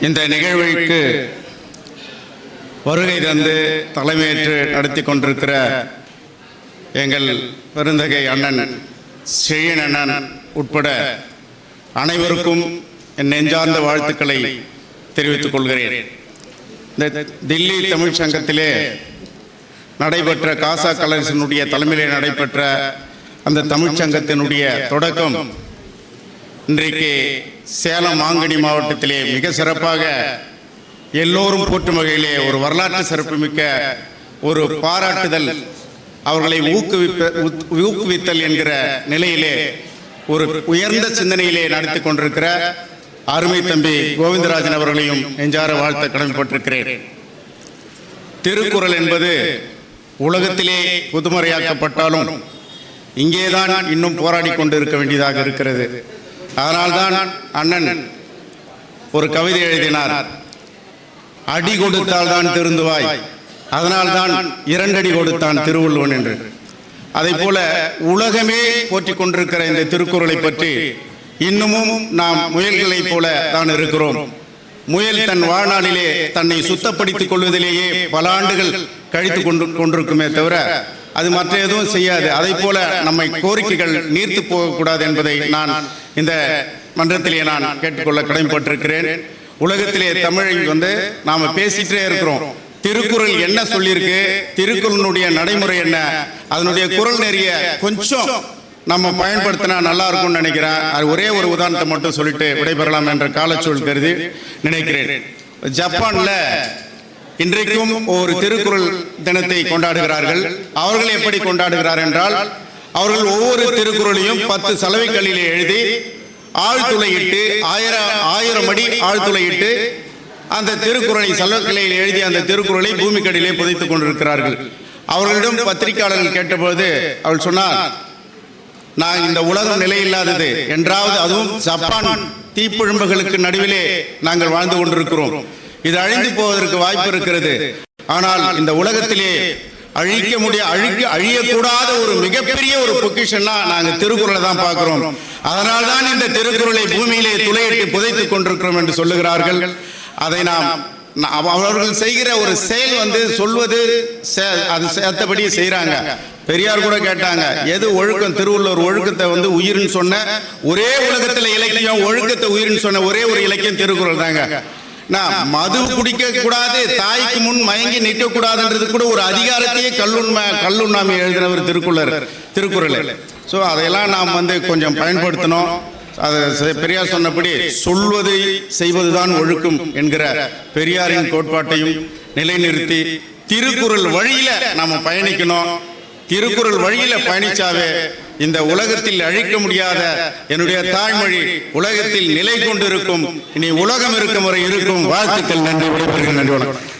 இந்த நிகழ்வுக்கு வருகை தந்து தலைமையேற்று நடத்தி கொண்டிருக்கிற எங்கள் பெருந்தகை அண்ணன் செழியன் அண்ணன் உட்பட அனைவருக்கும் என் நெஞ்சார்ந்த வாழ்த்துக்களை தெரிவித்துக் கொள்கிறேன். இந்த தில்லி தமிழ் சங்கத்திலே நடைபெற்ற காசா கலர்ஸினுடைய தலைமையிலே நடைபெற்ற அந்த தமிழ்ச்சங்கத்தினுடைய தொடக்கம் இன்றைக்கு சேலம் மாங்கனி மாவட்டத்திலே மிக சிறப்பாக எல்லோரும் போற்றும் வகையிலே ஒரு வரலாற்று சிறப்புமிக்க ஒரு பாராட்டுதல் அவர்களை ஊக்குவிப்ப ஊக்குவித்தல் என்கிற நிலையிலே ஒரு உயர்ந்த சிந்தனையிலே நடத்தி கொண்டிருக்கிற அருமை தம்பி கோவிந்தராஜன் அவர்களையும் நெஞ்சார வாழ்த்த கடமைப்பட்டிருக்கிறேன் திருக்குறள் என்பது உலகத்திலே புதுமறையாக்கப்பட்டாலும் இங்கேதான் இன்னும் போராடி கொண்டு இருக்க வேண்டியதாக இருக்கிறது. அதனால்தான் அண்ணன் ஒரு கவிதை எழுதினார். அடி கொடுத்தால் தான் திருந்துவாய். அதனால்தான் இரண்டடி கொடுத்தான் திருவள்ளுவன் என்று. அதை போல உலகமே போற்றிக் கொண்டிருக்கிற இந்த திருக்குறளை பற்றி இன்னமும் நாம் முயல்களைப் போல தான் இருக்கிறோம். முயல் தன் வாழ்நாளிலே தன்னை சுத்தப்படுத்திக் கொள்வதிலேயே பல ஆண்டுகள் கழித்து கொண்டு கொண்டிருக்குமே தவிர அது மற்ற எதுவும் செய்யாது. அதை போல நம்மை கோரிக்கைகள் நீர்த்து போகக்கூடாது என்பதை நான் இந்த மன்றத்திலே நான் கேட்டுக்கொள்ள கடமைப்பட்டிருக்கிறேன். உலகத்திலே தமிழை வந்து நாம பேசிட்டே இருக்கிறோம். திருக்குறள் என்ன சொல்லியிருக்கு? திருக்குறளுடைய நடைமுறை என்ன? அதனுடைய குரல் நெறிய கொஞ்சம் நம்ம பயன்படுத்தினா நல்லா இருக்கும்னு நினைக்கிறேன் அது ஒரே ஒரு உதாரணத்தை மட்டும் சொல்லிட்டு விடைபெறலாம் என்ற காலச்சூழல் கருதி நினைக்கிறேன். ஜப்பான்ல இன்றைக்கும் ஒரு திருக்குறள் தினத்தை கொண்டாடுகிறார்கள். அவர்கள் எப்படி கொண்டாடுகிறார் என்றால் அவர்கள் ஒவ்வொரு திருக்குறளையும் பத்து சலவைகளில் எழுதி ஆழ்துளையிட்டு ஆயிரம் ஆயிரம் அடி ஆழ்துளையிட்டு அந்த திருக்குறளை சலவைக்கல்லில் எழுதி அந்த திருக்குறளை பூமிக்கடியிலே புதைத்துக் கொண்டிருக்கிறார்கள். அவர்களிடம் பத்திரிகையாளர்கள் கேட்டபோது அவள் சொன்னார் நான் இந்த உலகம் நிலையில்லாதது. என்றாவது அதுவும் ஜப்பான் தீப்பிழம்புகளுக்கு நடுவிலே நாங்கள் வாழ்ந்து கொண்டிருக்கிறோம். இது அழிந்து போவதற்கு வாய்ப்பு இருக்கிறது. ஆனால் இந்த உலகத்திலே அழிக்க முடிய அழிக்க அழியக்கூடாத ஒரு மிகப்பெரிய ஒரு பொக்கிஷன்னா நாங்க திருக்குறளை தான் பார்க்கிறோம். அதனால் தான் இந்த திருக்குறளை பூமியிலே துளையிட்டு புதைத்துக் கொண்டிருக்கிறோம் என்று சொல்லுகிறார்கள். அதை நாம் அவர்கள் செய்கிற ஒரு செயல் வந்து சொல்வது அது சேர்த்தபடி செய்றாங்க. பெரியார் கூட கேட்டாங்க எது ஒழுக்கம் திருவள்ளுவர் ஒழுக்கத்தை வந்து உயிர்னு சொன்ன ஒரே உலகத்துல இலக்கியம் ஒழுக்கத்தை உயிர்னு சொன்ன ஒரே ஒரு இலக்கியம் திருக்குறள் தாங்க. நான் மது குடிக்க கூடாது தாய்க்கு முன் மயங்கி நிற்க கூடாதுன்றது கூட ஒரு அதிகாரத்தையே கல்லுண்மை கல்லுண்ணாமை எழுதினவர் திருக்குள்ளர் திருக்குறள். ஸோ அதையெல்லாம் நாம் வந்து கொஞ்சம் பயன்படுத்தணும். அது பெரியார் சொன்னபடி சொல்வதை செய்வதுதான் ஒழுக்கம் என்கிற பெரியாரின் கோட்பாட்டையும் நிலைநிறுத்தி திருக்குறள் வழியில நாம பயணிக்கணும். திருக்குறள் வழியில பயணிச்சாவே இந்த உலகத்தில் அழிக்க முடியாத என்னுடைய தாய்மொழி உலகத்தில் நிலை கொண்டிருக்கும் இனி உலகம் இருக்கும் வரை இருக்கும். வாழ்த்துக்கள் நன்றி விடைபெறுகிறேன் நன்றி வணக்கம்.